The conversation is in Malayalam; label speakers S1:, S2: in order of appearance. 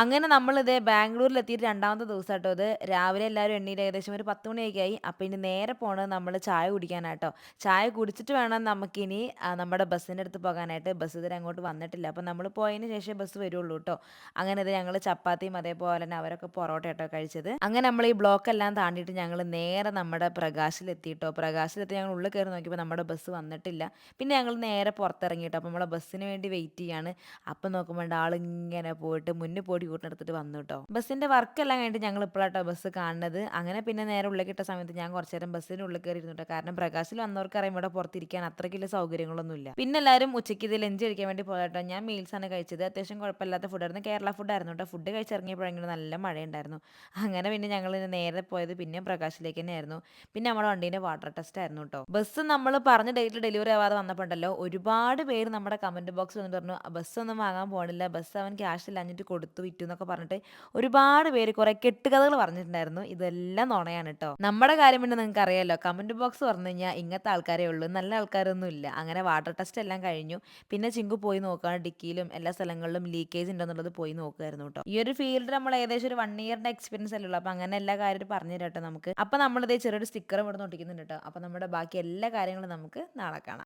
S1: അങ്ങനെ നമ്മളിത് ബാംഗ്ലൂരിൽ എത്തിയിട്ട് രണ്ടാമത്തെ ദിവസം കേട്ടോ അത് രാവിലെ എല്ലാവരും എണ്ണീറ്റ് ഏകദേശം ഒരു പത്ത് മണിയൊക്കെ ആയി അപ്പോൾ ഇനി നേരെ പോണത് നമ്മൾ ചായ കുടിക്കാനാട്ടോ. ചായ കുടിച്ചിട്ട് വേണം നമുക്കിനി നമ്മുടെ ബസ്സിന്റെ അടുത്ത് പോകാനായിട്ട്. ബസ് ഇതുവരെ അങ്ങോട്ട് വന്നിട്ടില്ല. അപ്പോൾ നമ്മൾ പോയതിന് ശേഷം ബസ് വരുള്ളൂ കേട്ടോ അങ്ങനെ ഇത് ഞങ്ങൾ ചപ്പാത്തിയും അതേപോലെ തന്നെ അവരൊക്കെ പൊറോട്ട കേട്ടോ കഴിച്ചത്. അങ്ങനെ നമ്മൾ ഈ ബ്ലോക്ക് എല്ലാം താണ്ടിയിട്ട് ഞങ്ങൾ നേരെ നമ്മുടെ പ്രകാശിലെത്തിയിട്ടോ പ്രകാശിലെത്തി ഞങ്ങൾ ഉള്ളിൽ കയറി നോക്കിയപ്പോൾ നമ്മുടെ ബസ് വന്നിട്ടില്ല. പിന്നെ ഞങ്ങൾ നേരെ പുറത്തിറങ്ങിയിട്ടോ അപ്പോൾ നമ്മളെ ബസ്സിന് വേണ്ടി വെയിറ്റ് ചെയ്യാണ്. അപ്പം നോക്കുമ്പോൾ ആളിങ്ങനെ പോയിട്ട് മുന്നിൽ പോയിട്ട് കൂട്ടിനെടുത്തിട്ട് വന്നു കേട്ടോ വർക്ക് എല്ലാം കഴിഞ്ഞിട്ട് ഞങ്ങൾ ഇപ്പോഴാട്ടോ ബസ് കാണുന്നത്. അങ്ങനെ പിന്നെ നേരെ ഉള്ളിൽ കിട്ട സമയത്ത് ഞാൻ കുറച്ചു നേരം ബസ്സിന്റെ ഉള്ളിൽ കയറി ഇരുന്നു കാരണം പ്രകാശിൽ വന്നവർക്ക് അറിയാം ഇവിടെ പുറത്തിരിക്കാൻ അത്രയ്ക്കുള്ള സൗകര്യങ്ങളൊന്നുമില്ല. പിന്നെ എല്ലാവരും ഉച്ചയ്ക്ക് ഇത് ലഞ്ച് കഴിക്കാൻ വേണ്ടി പോയട്ടോ ഞാൻ മീൽസ് ആണ് കഴിച്ചത്. അത്യാവശ്യം കുഴപ്പമില്ലാത്ത ഫുഡായിരുന്നു കേരള ഫുഡായിരുന്നു കേട്ടോ ഫുഡ് കഴിച്ചിറങ്ങിയപ്പോഴെങ്കിലും നല്ല മഴയുണ്ടായിരുന്നു. അങ്ങനെ പിന്നെ ഞങ്ങൾ നേരെ പോയത് പിന്നെ പ്രകാശിലേക്ക് തന്നെയായിരുന്നു. പിന്നെ നമ്മുടെ വണ്ടീന്റെ വാട്ടർ ടെസ്റ്റ് ആയിരുന്നു കേട്ടോ ബസ് നമ്മൾ പറഞ്ഞ ഡേറ്റിൽ ഡെലിവറി ആവാതെ വന്നപ്പോണ്ടല്ലോ ഒരുപാട് പേര് നമ്മുടെ കമന്റ് ബോക്സ് വന്നിട്ട് പറഞ്ഞു ബസ് ഒന്നും വാങ്ങാൻ പോകണില്ല ബസ് അവൻ ക്യാഷ് ഇല്ലാഞ്ഞിട്ട് കൊടുത്തു. വിറ്റു എന്നൊക്കെ പറഞ്ഞിട്ട് ഒരുപാട് പേര് കുറെ കെട്ടുകഥകൾ പറഞ്ഞിട്ടുണ്ടായിരുന്നു. ഇതെല്ലാം നുണയാണ് കേട്ടോ നമ്മുടെ കാര്യം പിന്നെ നിങ്ങൾക്ക് അറിയാലോ കമന്റ് ബോക്സ് പറഞ്ഞു കഴിഞ്ഞാൽ ഇങ്ങനത്തെ ആൾക്കാരേ ഉള്ളൂ. നല്ല ആൾക്കാരൊന്നും ഇല്ല. അങ്ങനെ വാട്ടർ ടെസ്റ്റ് എല്ലാം കഴിഞ്ഞു. പിന്നെ ചിങ്കു പോയി നോക്കുകയാണ് ഡിക്കിയിലും എല്ലാ സ്ഥലങ്ങളിലും ലീക്കേജ് ഉണ്ടെന്നുള്ളത് പോയി നോക്കുമായിരുന്നു കേട്ടോ ഈ ഒരു ഫീൽഡ് നമ്മൾ ഏകദേശം ഒരു വൺ ഇയറിന്റെ എക്സ്പീരിയൻസ് അല്ലേ ഉള്ളൂ. അപ്പൊ അങ്ങനെ എല്ലാ കാര്യവും പറഞ്ഞു തരാം നമുക്ക്. അപ്പൊ നമ്മളിതേ ചെറിയൊരു സ്റ്റിക്കർ ഇവിടെ ഒട്ടിക്കുന്നുണ്ട് കേട്ടോ അപ്പൊ നമ്മുടെ ബാക്കി എല്ലാ കാര്യങ്ങളും നമുക്ക് നാളെ കാണാം.